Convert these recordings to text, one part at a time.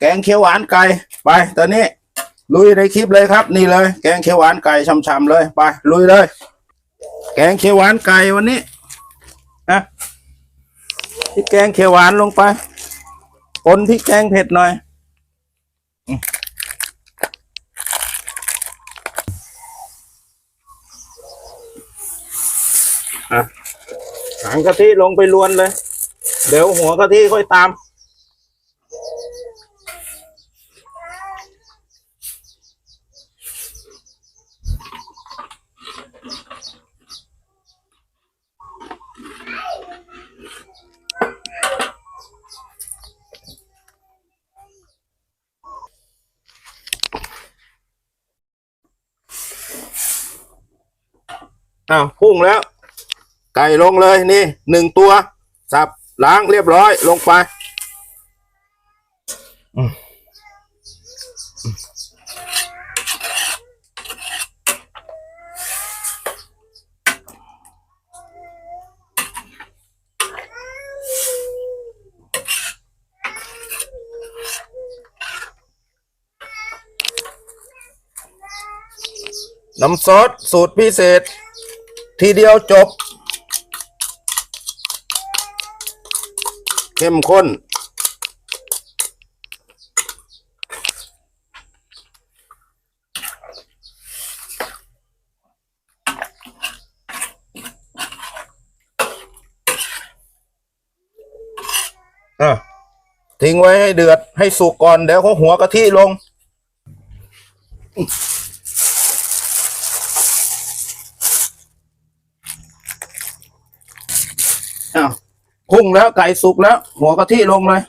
แกงเขียวหวานไก่ไปตอนนี้ ลุยในคลิปเลยครับ นี่เลย แกงเขียวหวานไก่ช่ำๆเลยไปลุยเลย แกงเขียวหวานไก่วันนี้นะพริกแกงเขียวหวานลงไปปนพริกแกงเผ็ดหน่อยอืมอะหางกะทิลงไปลวนเลย เดี๋ยวหัวกะทิค่อยตาม อ้าวพุ่งแล้ว ไก่ลงเลยนี่หนึ่งตัว สับล้างเรียบร้อยลงไปน้ำซอสสูตรพิเศษ ทีเดียวจบ เข้มข้น อะ ทิ้งไว้ให้เดือดให้สุกก่อน เดี๋ยวเขาหัวกะทิลง อ้าวพุ่งแล้วไก่สุกแล้ว หัวกะทิลงเลย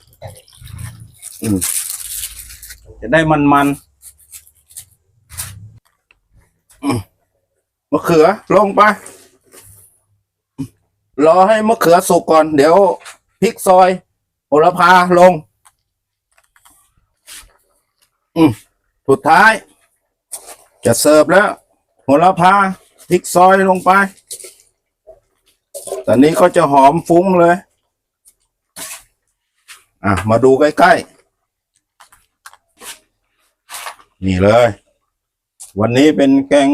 อืมจะได้มันมันๆมะเขือลงไป รอให้มะเขือสุกก่อน เดี๋ยวพริกซอยโหระพาลง อืมสุดท้าย จะเสิร์ฟแล้วโหระพาพริกซอยลงไป ตอนนี้ก็จะหอมฟุ้งเลย อะ มาดูใกล้ๆ นี่เลย วันนี้เป็นแกง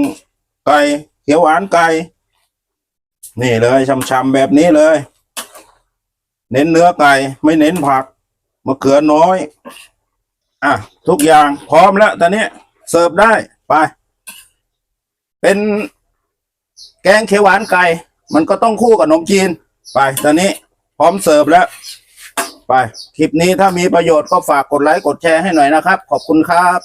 ไก่เขียวหวานไก่ นี่เลยช่ำๆแบบนี้เลย เน้นเนื้อไก่ ไม่เน้นผักมะเขือน้อย อะ ทุกอย่างพร้อมแล้วตอนนี้เสิร์ฟได้ไป เป็นแกงเขียวหวานไก่ มันก็ต้องคู่กับขนมจีน ไป ตอนนี้พร้อมเสิร์ฟแล้ว ไป คลิปนี้ถ้ามีประโยชน์ก็ฝากกดไลค์กดแชร์ให้หน่อยนะครับ ขอบคุณครับ